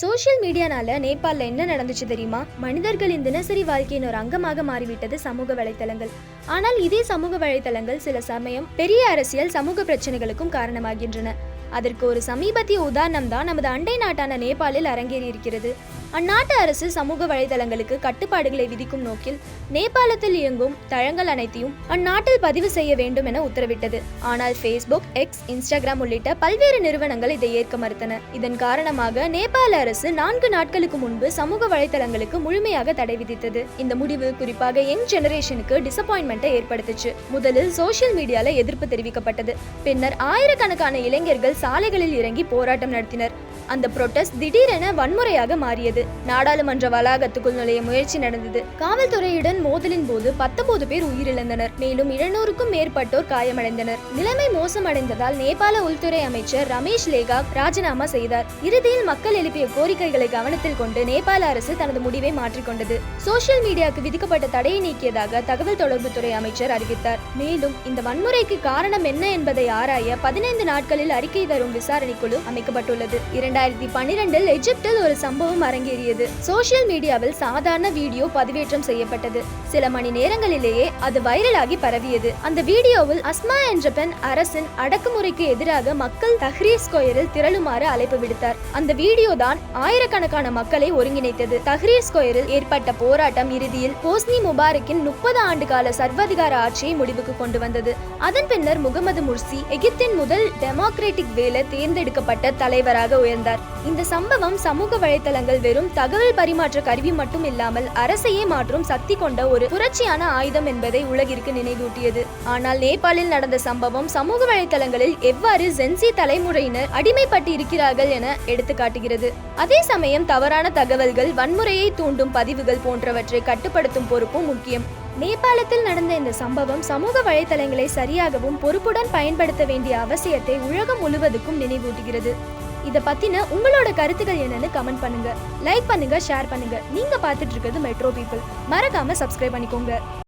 Social மீடியானால நேபாளில் என்ன நடந்துச்சு தெரியுமா? மனிதர்களின் தினசரி வாழ்க்கையின் ஒரு அங்கமாக மாறிவிட்டது சமூக வலைத்தளங்கள். ஆனால் இதே சமூக வலைத்தளங்கள் சில சமயம் பெரிய அரசியல் சமூக பிரச்சனைகளுக்கும் காரணமாகின்றன. அதற்கு ஒரு சமீபத்திய உதாரணம் தான் நமது அண்டை நாட்டான நேபாளில் அரங்கேறி இருக்கிறது அந்நாட்டு அரசு சமூக வலைதளங்களுக்கு கட்டுப்பாடுகளை விதிக்கும் நோக்கில் நேபாளத்தில் இயங்கும் தளங்கள் அனைத்தையும் அந்நாட்டில் பதிவு செய்ய வேண்டும் என உத்தரவிட்டது. ஆனால் ஃபேஸ்புக் எக்ஸ் இன்ஸ்டாகிராம் உள்ளிட்ட பல்வேறு நிறுவனங்கள் இதை ஏற்க மறுத்தன. இதன் காரணமாக நேபாள அரசு நான்கு நாட்களுக்கு முன்பு சமூக வலைதளங்களுக்கு முழுமையாக தடை விதித்தது. இந்த முடிவு குறிப்பாக யங் ஜெனரேஷனுக்கு டிசப்பாயின்மெண்ட்டை ஏற்படுத்துச்சு. முதலில் சோஷியல் மீடியால எதிர்ப்பு தெரிவிக்கப்பட்டது. பின்னர் ஆயிரக்கணக்கான இளைஞர்கள் சாலைகளில் இறங்கி போராட்டம் நடத்தினர். அந்த புரோட்டஸ்ட் திடீரென வன்முறையாக மாறியது. நடந்தது. நாடாளுமன்ற வளாகத்துக்குள் நுழைய முயற்சி நடந்தது. காவல்துறையுடன் மோதலின் போது பத்தொன்பது பேர் உயிரிழந்தனர். மேலும் இருநூறுக்கும் மேற்பட்டோர் காயமடைந்தனர். நிலைமை மோசமடைந்ததால் நேபாள உள்துறை அமைச்சர் ரமேஷ் லேகா ராஜினாமா செய்தார். இறுதியில் மக்கள் எழுப்பிய கோரிக்கைகளை கவனத்தில் கொண்டு நேபாள அரசு தனது முடிவை மாற்றிக்கொண்டது. சோசியல் மீடியாவுக்கு விதிக்கப்பட்ட தடையை நீக்கியதாக தகவல் தொடர்புத்துறை அமைச்சர் அறிவித்தார். மேலும் இந்த வன்முறைக்கு காரணம் என்ன என்பதை ஆராய பதினைந்து நாட்களில் அறிக்கை தரும் விசாரணை குழு அமைக்கப்பட்டுள்ளது. இரண்டாயிரத்தி பன்னிரெண்டில் எஜிப்டில் ஒரு சம்பவம் அரங்கேறியது. சோசியல் மீடியாவில் சாதாரண வீடியோ பதிவேற்றம் செய்யப்பட்டது. சில மணி நேரங்களிலேயே அது வைரலாகி பரவியது. அந்த வீடியோவில் அஸ்மா என்ற பெண் அரசின் அடக்குமுறைக்கு எதிராக மக்கள் தஹ்ரீர் ஸ்கொயரில் திரளுமாறு அழைப்பு விடுத்தார். அந்த வீடியோ தான் ஆயிரக்கணக்கான மக்களை ஒருங்கிணைத்தது. தஹ்ரீர் ஸ்கொயரில் ஏற்பட்ட போராட்டம் இறுதியில் ஹோஸ்னி முபாரக்கின் முப்பது ஆண்டு கால சர்வாதிகார ஆட்சியை முடிவுக்கு கொண்டு வந்தது. அதன் பின்னர் முகமது முர்சி எகிப்தின் முதல் டெமோக்ராட்டிக் வேலை தேர்ந்தெடுக்கப்பட்ட தலைவராக உயர்ந்தார். இந்த சம்பவம் சமூக வலைதளங்கள் வெறும் தகவல் பரிமாற்ற கருவி மட்டும் இல்லாமல் அரசையே மாற்றும் சக்தி கொண்ட ஒரு புரட்சியான ஆயுதம் என்பதை உலகிற்கு நினைவூட்டியது. ஆனால் நேபாளில் நடந்த சம்பவம் சமூக வலைத்தளங்களில் எவ்வாறு ஜென்சி தலைமுறையினர் அடிமைப்பட்டு இருக்கிறார்கள் என எடுத்து காட்டுகிறது அதே சமயம் தவறான தகவல்கள் வன்முறையை தூண்டும் பதிவுகள் போன்றவற்றை கட்டுப்படுத்தும் பொறுப்பும் முக்கியம். நேபாளத்தில் நடந்த இந்த சம்பவம் சமூக வலைத்தளங்களை சரியாகவும் பொறுப்புடன் பயன்படுத்த வேண்டிய அவசியத்தை உலகம் முழுவதுக்கும் நினைவூட்டுகிறது. இத பத்தின உங்களோட கருத்துக்கள் என்னன்னு கமெண்ட் பண்ணுங்க. லைக் பண்ணுங்க ஷேர் பண்ணுங்க. நீங்க பார்த்துட்டு இருக்கிறது மெட்ரோ பீப்புள் மறக்காம சப்ஸ்கிரைப் பண்ணிக்கோங்க.